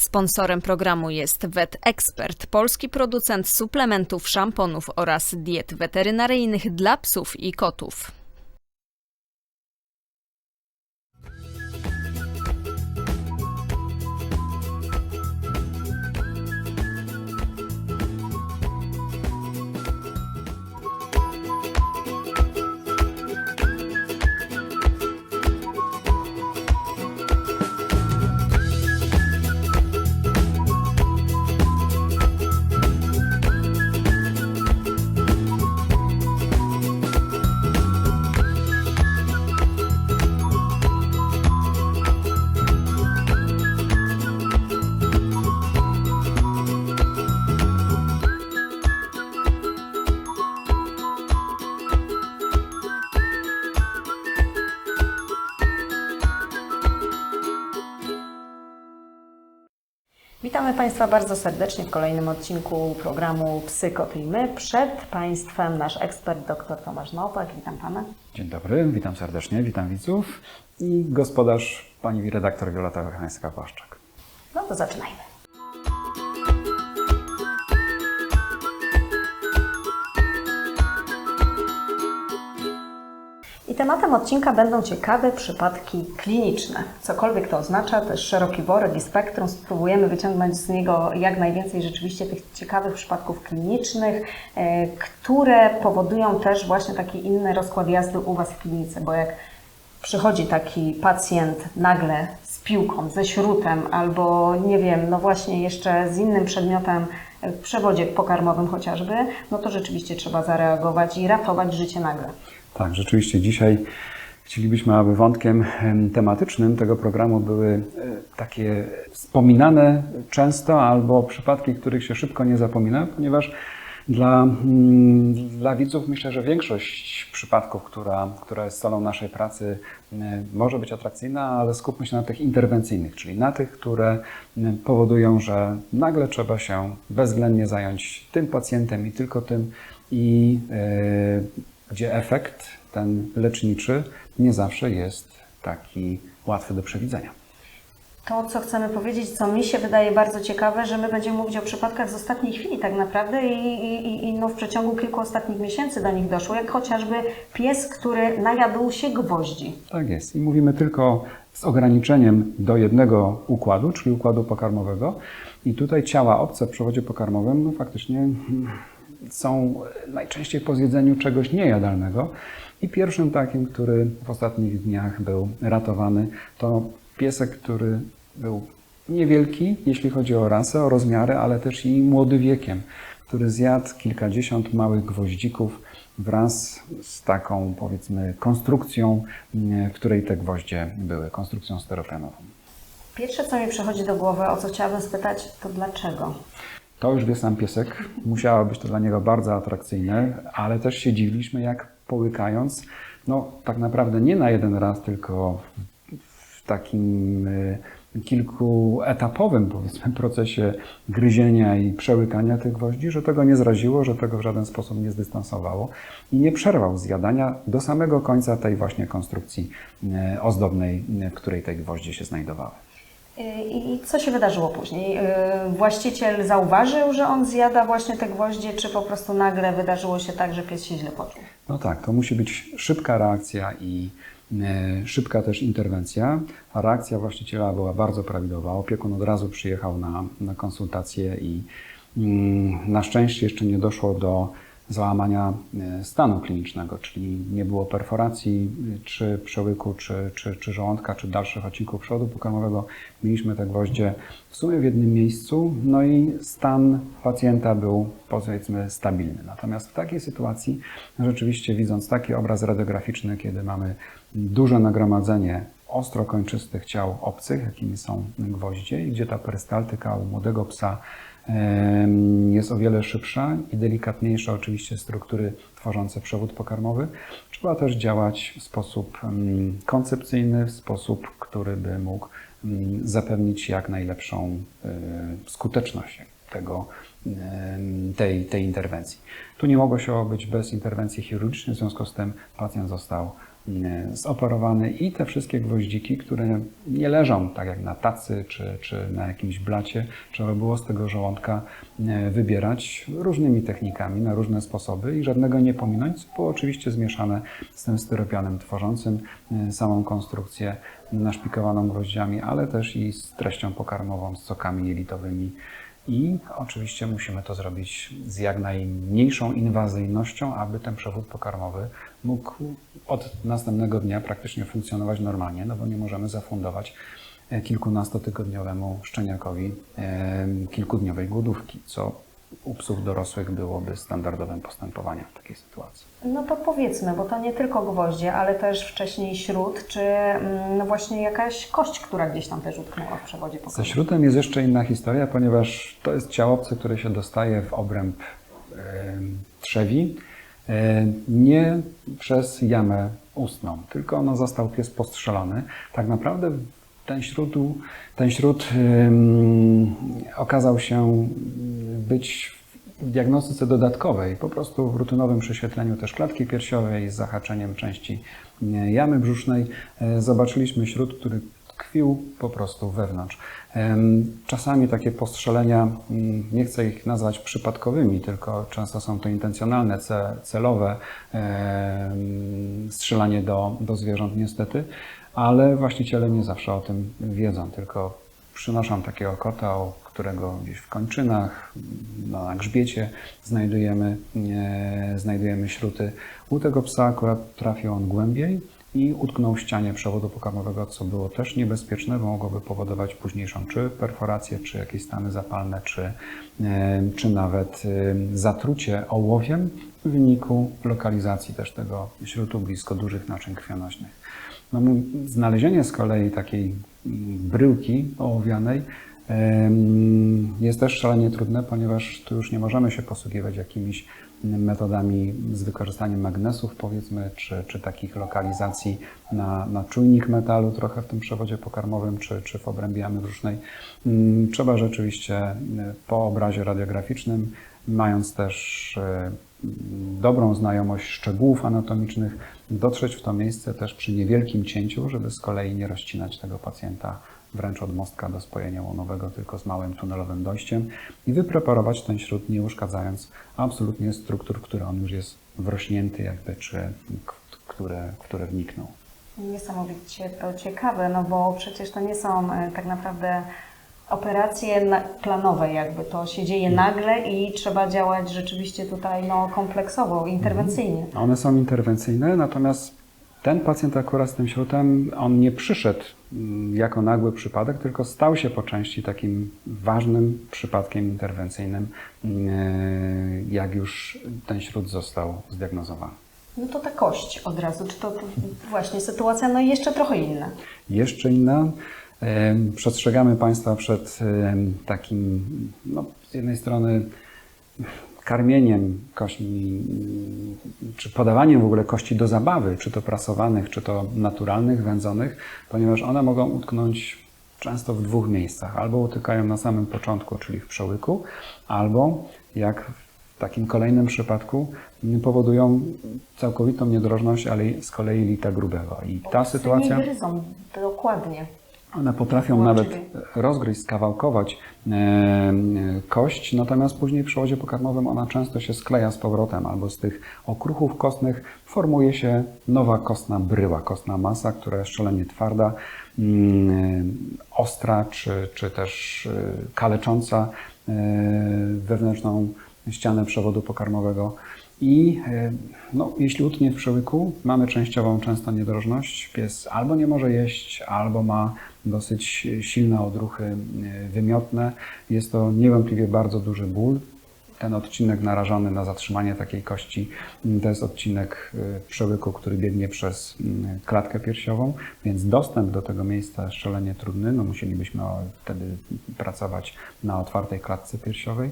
Sponsorem programu jest Vet Expert, polski producent suplementów, szamponów oraz diet weterynaryjnych dla psów i kotów. Witamy Państwa bardzo serdecznie w kolejnym odcinku programu Psy, My. Przed Państwem nasz ekspert dr Tomasz Nowak. Witam Pana. Dzień dobry, witam serdecznie, witam widzów i gospodarz pani redaktor Wioleta Wachańska-Płaszczak. No to zaczynajmy. Tematem odcinka będą ciekawe przypadki kliniczne. Cokolwiek to oznacza, jest szeroki worek i spektrum. Spróbujemy wyciągnąć z niego jak najwięcej rzeczywiście tych ciekawych przypadków klinicznych, e, które powodują też właśnie taki inny rozkład jazdy u Was w klinice, bo jak przychodzi taki pacjent nagle z piłką, ze śrutem albo nie wiem, no właśnie jeszcze z innym przedmiotem w przewodzie pokarmowym chociażby, no to rzeczywiście trzeba zareagować i ratować życie nagle. Tak, rzeczywiście dzisiaj chcielibyśmy, aby wątkiem em, tematycznym tego programu były e, takie wspominane często albo przypadki, których się szybko nie zapomina, ponieważ dla, mm, dla widzów myślę, że większość przypadków, która, która jest salą naszej pracy, e, może być atrakcyjna, ale skupmy się na tych interwencyjnych, czyli na tych, które m, powodują, że nagle trzeba się bezwzględnie zająć tym pacjentem i tylko tym i e, gdzie efekt ten leczniczy nie zawsze jest taki łatwy do przewidzenia. To, co chcemy powiedzieć, co mi się wydaje bardzo ciekawe, że my będziemy mówić o przypadkach z ostatniej chwili tak naprawdę i, i, i no w przeciągu kilku ostatnich miesięcy do nich doszło, jak chociażby pies, który najadł się gwoździ. Tak jest. I mówimy tylko z ograniczeniem do jednego układu, czyli układu pokarmowego. I tutaj ciała obce w przewodzie pokarmowym no, faktycznie mm, są najczęściej po zjedzeniu czegoś niejadalnego. I pierwszym takim, który w ostatnich dniach był ratowany, to piesek, który był niewielki, jeśli chodzi o rasę, o rozmiary, ale też i młody wiekiem, który zjadł kilkadziesiąt małych gwoździków wraz z taką, powiedzmy, konstrukcją, w której te gwoździe były, konstrukcją steropenową. Pierwsze, co mi przychodzi do głowy, o co chciałabym spytać, to dlaczego? To już wie sam piesek. Musiało być to dla niego bardzo atrakcyjne, ale też się dziwiliśmy, jak połykając, no tak naprawdę nie na jeden raz, tylko w takim y, kilkuetapowym, powiedzmy, procesie gryzienia i przełykania tych gwoździ, że tego nie zraziło, że tego w żaden sposób nie zdystansowało i nie przerwał zjadania do samego końca tej właśnie konstrukcji y, ozdobnej, w której te gwoździe się znajdowały. I i co się wydarzyło później? Właściciel zauważył, że on zjada właśnie te gwoździe, czy po prostu nagle wydarzyło się tak, że pies się źle poczuł? No tak, to musi być szybka reakcja i e, szybka też interwencja. Reakcja właściciela była bardzo prawidłowa. Opiekun od razu przyjechał na, na konsultację i mm, na szczęście jeszcze nie doszło do załamania e, stanu klinicznego, czyli nie było perforacji e, czy przełyku, czy, czy, czy żołądka, czy dalszych odcinków przodu pokarmowego. Mieliśmy te gwoździe w sumie w jednym miejscu, no i stan pacjenta był powiedzmy stabilny. Natomiast w takiej sytuacji, rzeczywiście widząc taki obraz radiograficzny, kiedy mamy duże nagromadzenie ostrokończystych ciał obcych, jakimi są gwoździe, gdzie ta perystaltyka u młodego psa jest o wiele szybsza i delikatniejsza oczywiście struktury tworzące przewód pokarmowy. Trzeba też działać w sposób koncepcyjny, w sposób, który by mógł zapewnić jak najlepszą e, skuteczność tego, tej, tej interwencji. Tu nie mogło się obyć bez interwencji chirurgicznej, w związku z tym pacjent został zoperowany i te wszystkie gwoździki, które nie leżą tak jak na tacy czy, czy na jakimś blacie, trzeba było z tego żołądka e, wybierać różnymi technikami, na różne sposoby i żadnego nie pominąć, co było oczywiście zmieszane z tym styropianem tworzącym e, samą konstrukcję naszpikowaną gwoździami, ale też i z treścią pokarmową, z sokami jelitowymi. I oczywiście musimy to zrobić z jak najmniejszą inwazyjnością, aby ten przewód pokarmowy mógł od następnego dnia praktycznie funkcjonować normalnie, no bo nie możemy zafundować e, kilkunastotygodniowemu szczeniakowi e, kilkudniowej głodówki, co u psów dorosłych byłoby standardowym postępowaniem w takiej sytuacji. No to powiedzmy, bo to nie tylko gwoździe, ale też wcześniej śród, czy mm, no właśnie jakaś kość, która gdzieś tam też utknęła w przewodzie Ze pokojowym. śrutem jest jeszcze inna historia, ponieważ to jest ciałowce, które się dostaje w obręb trzewi, e, nie przez jamę ustną, tylko ono został pies postrzelony. Tak naprawdę ten śród, ten śród okazał się być w diagnostyce dodatkowej, po prostu w rutynowym prześwietleniu też klatki piersiowej z zahaczeniem części e, jamy brzusznej e, zobaczyliśmy śród, który tkwił po prostu wewnątrz. Czasami takie postrzelenia, mm, nie chcę ich nazwać przypadkowymi, tylko często są to intencjonalne, ce- celowe em, strzelanie do, do zwierząt niestety, ale właściciele nie zawsze o tym wiedzą, tylko przynoszą takiego kota, u którego gdzieś w kończynach, no, na grzbiecie znajdujemy, e, znajdujemy śruty. U tego psa akurat trafił on głębiej i utknął w ścianie przewodu pokarmowego, co było też niebezpieczne, bo mogłoby powodować późniejszą czy perforację, czy jakieś stany zapalne, czy, e, czy nawet e, zatrucie ołowiem w wyniku lokalizacji też tego śrutu blisko dużych naczyń krwionośnych. No, znalezienie z kolei takiej bryłki ołowianej jest też szalenie trudne, ponieważ tu już nie możemy się posługiwać jakimiś metodami z wykorzystaniem magnesów, powiedzmy, czy, czy takich lokalizacji na, na czujnik metalu trochę w tym przewodzie pokarmowym, czy, czy w obrębie jamy. Mm, Trzeba rzeczywiście y, po obrazie radiograficznym, mając też y, dobrą znajomość szczegółów anatomicznych, dotrzeć w to miejsce też przy niewielkim cięciu, żeby z kolei nie rozcinać tego pacjenta wręcz od mostka do spojenia łonowego, tylko z małym tunelowym dojściem i wypreparować ten śród, nie uszkadzając absolutnie struktur, w które on już jest wrośnięty jakby, czy które, które wniknął. Niesamowicie to ciekawe, no bo przecież to nie są e, tak naprawdę operacje planowe jakby. To się dzieje nagle i trzeba działać rzeczywiście tutaj no, kompleksowo, interwencyjnie. One są interwencyjne, natomiast ten pacjent akurat z tym śrutem, on nie przyszedł mm, jako nagły przypadek, tylko stał się po części takim ważnym przypadkiem interwencyjnym, mm, jak już ten śród został zdiagnozowany. No to ta kość od razu, czy to właśnie sytuacja no i jeszcze trochę inna. Jeszcze inna. Przestrzegamy Państwa przed takim, no, z jednej strony karmieniem kości, czy podawaniem w ogóle kości do zabawy, czy to prasowanych, czy to naturalnych, wędzonych, ponieważ one mogą utknąć często w dwóch miejscach. Albo utykają na samym początku, czyli w przełyku, albo jak w takim kolejnym przypadku powodują całkowitą niedrożność, ale z kolei lita grubego. I ta sytuacja... Gryzą, dokładnie. One potrafią nawet rozgryźć, skawałkować e, e, kość, natomiast później w przewodzie pokarmowym ona często się skleja z powrotem, albo z tych okruchów kostnych formuje się nowa kostna bryła, kostna masa, która jest szalenie twarda, mm, ostra, czy, czy też e, kalecząca e, wewnętrzną ścianę przewodu pokarmowego. I e, no, jeśli utnie w przełyku, mamy częściową często niedrożność. Pies albo nie może jeść, albo ma dosyć silne odruchy e, wymiotne. Jest to niewątpliwie bardzo duży ból. Ten odcinek narażony na zatrzymanie takiej kości m, to jest odcinek e, przełyku, który biegnie przez m, klatkę piersiową, więc dostęp do tego miejsca jest szalenie trudny. No, musielibyśmy wtedy pracować na otwartej klatce piersiowej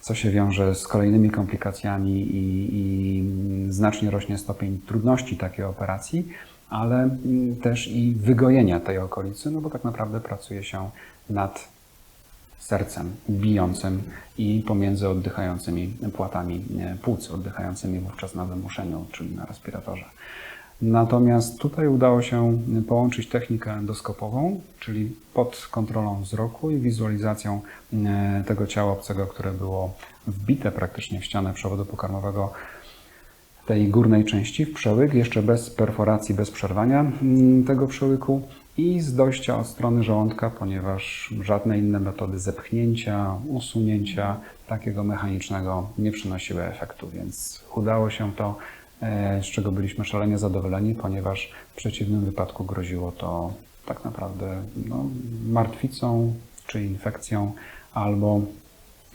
co się wiąże z kolejnymi komplikacjami i, i znacznie rośnie stopień trudności takiej operacji, ale mm, też i wygojenia tej okolicy, no bo tak naprawdę pracuje się nad sercem bijącym i pomiędzy oddychającymi płatami płuc, oddychającymi wówczas na wymuszeniu, czyli na respiratorze. Natomiast tutaj udało się połączyć technikę endoskopową, czyli pod kontrolą wzroku i wizualizacją e, tego ciała obcego, które było wbite praktycznie w ścianę przewodu pokarmowego tej górnej części w przełyk, jeszcze bez perforacji, bez przerwania mm, tego przełyku i z dojścia od strony żołądka, ponieważ żadne inne metody zepchnięcia, usunięcia takiego mechanicznego nie przynosiły efektu, więc udało się to, z czego byliśmy szalenie zadowoleni, ponieważ w przeciwnym wypadku groziło to tak naprawdę no, martwicą czy infekcją albo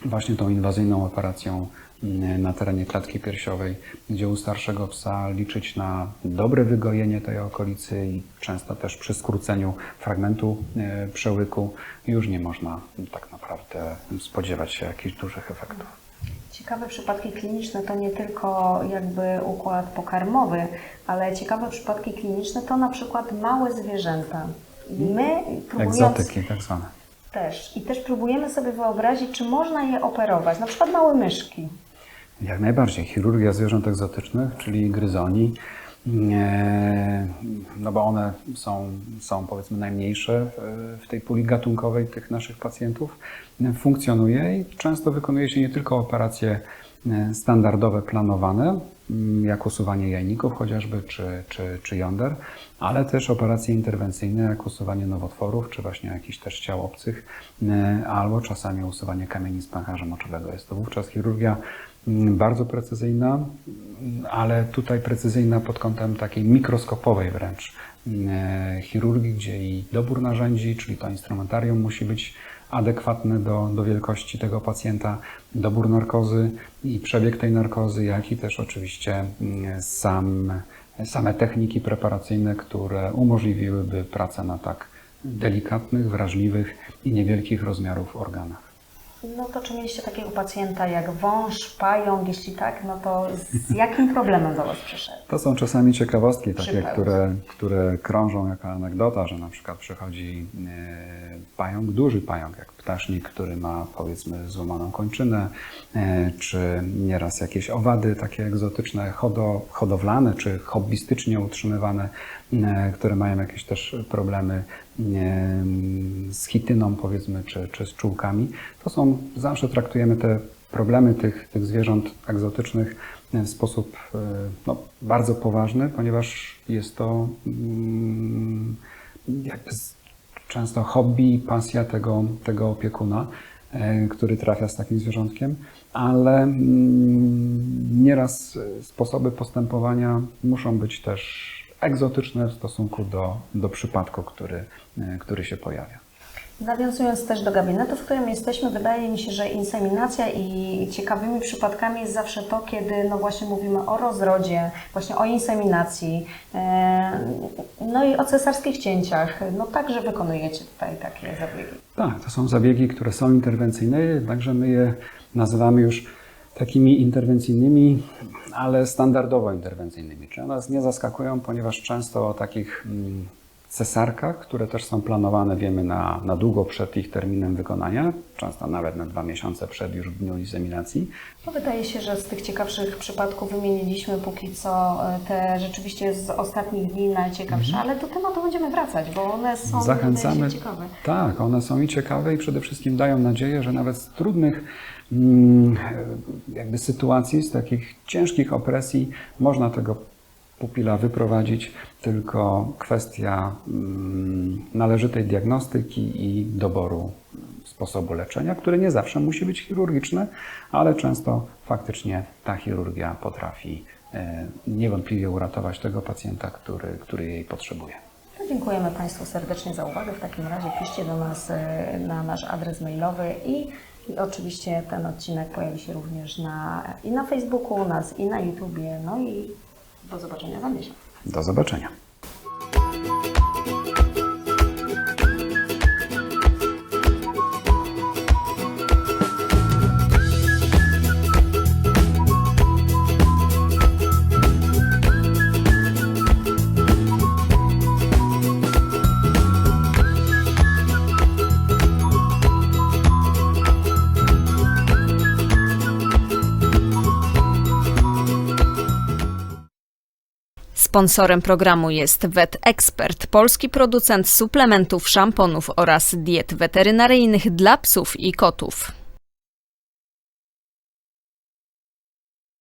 właśnie tą inwazyjną operacją mm, na terenie klatki piersiowej, gdzie u starszego psa liczyć na dobre wygojenie tej okolicy i często też przy skróceniu fragmentu e, przełyku już nie można tak naprawdę spodziewać się jakichś dużych efektów. Ciekawe przypadki kliniczne to nie tylko jakby układ pokarmowy, ale ciekawe przypadki kliniczne to na przykład małe zwierzęta. I my próbując Egzotyki tak zwane. też i też próbujemy sobie wyobrazić, czy można je operować, na przykład małe myszki. Jak najbardziej. Chirurgia zwierząt egzotycznych, czyli gryzoni, no bo one są, są powiedzmy najmniejsze e, w tej puli gatunkowej tych naszych pacjentów, funkcjonuje i często wykonuje się nie tylko operacje e, standardowe, planowane, m, jak usuwanie jajników chociażby, czy, czy, czy jąder, ale też operacje interwencyjne, jak usuwanie nowotworów, czy właśnie jakichś też ciał obcych, e, albo czasami usuwanie kamieni z pęcherza moczowego. Jest to wówczas chirurgia mm, bardzo precyzyjna, mm, ale tutaj precyzyjna pod kątem takiej mikroskopowej wręcz mm, chirurgii, gdzie i dobór narzędzi, czyli to instrumentarium musi być adekwatny do, do wielkości tego pacjenta, dobór narkozy i przebieg tej narkozy, jak i też oczywiście mm, sam, same techniki preparacyjne, które umożliwiłyby pracę na tak delikatnych, wrażliwych i niewielkich rozmiarów organach. No to czy mieliście takiego pacjenta jak wąż, pająk? Jeśli tak, no to z jakim problemem do Was przyszedł? To są czasami ciekawostki takie, Przypełz. które, które krążą jako anegdota, że na przykład przychodzi e, pająk, duży pająk, jak ptasznik, który ma powiedzmy złamaną kończynę, e, czy nieraz jakieś owady takie egzotyczne, hodo, hodowlane czy hobbystycznie utrzymywane, e, które mają jakieś też problemy z chityną powiedzmy, czy, czy z czułkami. To są, zawsze traktujemy te problemy tych, tych zwierząt egzotycznych w sposób e, no, bardzo poważny, ponieważ jest to mm, jakby często hobby, pasja tego, tego opiekuna, e, który trafia z takim zwierzątkiem, ale mm, nieraz e, sposoby postępowania muszą być też egzotyczne w stosunku do, do przypadku, który, e, który się pojawia. Nawiązując też do gabinetu, w którym jesteśmy, wydaje mi się, że inseminacja i ciekawymi przypadkami jest zawsze to, kiedy no właśnie mówimy o rozrodzie, właśnie o inseminacji, e, no i o cesarskich cięciach. No także wykonujecie tutaj takie zabiegi. Tak, to są zabiegi, które są interwencyjne, jednakże my je nazywamy już takimi interwencyjnymi, ale standardowo interwencyjnymi. Czyli one nas nie zaskakują, ponieważ często o takich mm, cesarkach, które też są planowane, wiemy na, na długo przed ich terminem wykonania, często nawet na dwa miesiące przed już dniu inseminacji. No wydaje się, że z tych ciekawszych przypadków wymieniliśmy póki co e, te rzeczywiście z ostatnich dni najciekawsze, ale do tematu będziemy wracać, bo one są Zachęcamy. się ciekawe. Tak, one są i ciekawe i przede wszystkim dają nadzieję, że nawet z trudnych mm, jakby sytuacji, z takich ciężkich opresji można tego pupila wyprowadzić, tylko kwestia mm, należytej diagnostyki i doboru sposobu leczenia, które nie zawsze musi być chirurgiczne, ale często faktycznie ta chirurgia potrafi e, niewątpliwie uratować tego pacjenta, który, który jej potrzebuje. No, dziękujemy Państwu serdecznie za uwagę. W takim razie piszcie do nas e, na nasz adres mailowy i, i oczywiście ten odcinek pojawi się również na, i na Facebooku u nas, i na YouTubie. No i do zobaczenia za miesiąc. Do zobaczenia. Sponsorem programu jest Vet Expert, polski producent suplementów, szamponów oraz diet weterynaryjnych dla psów i kotów.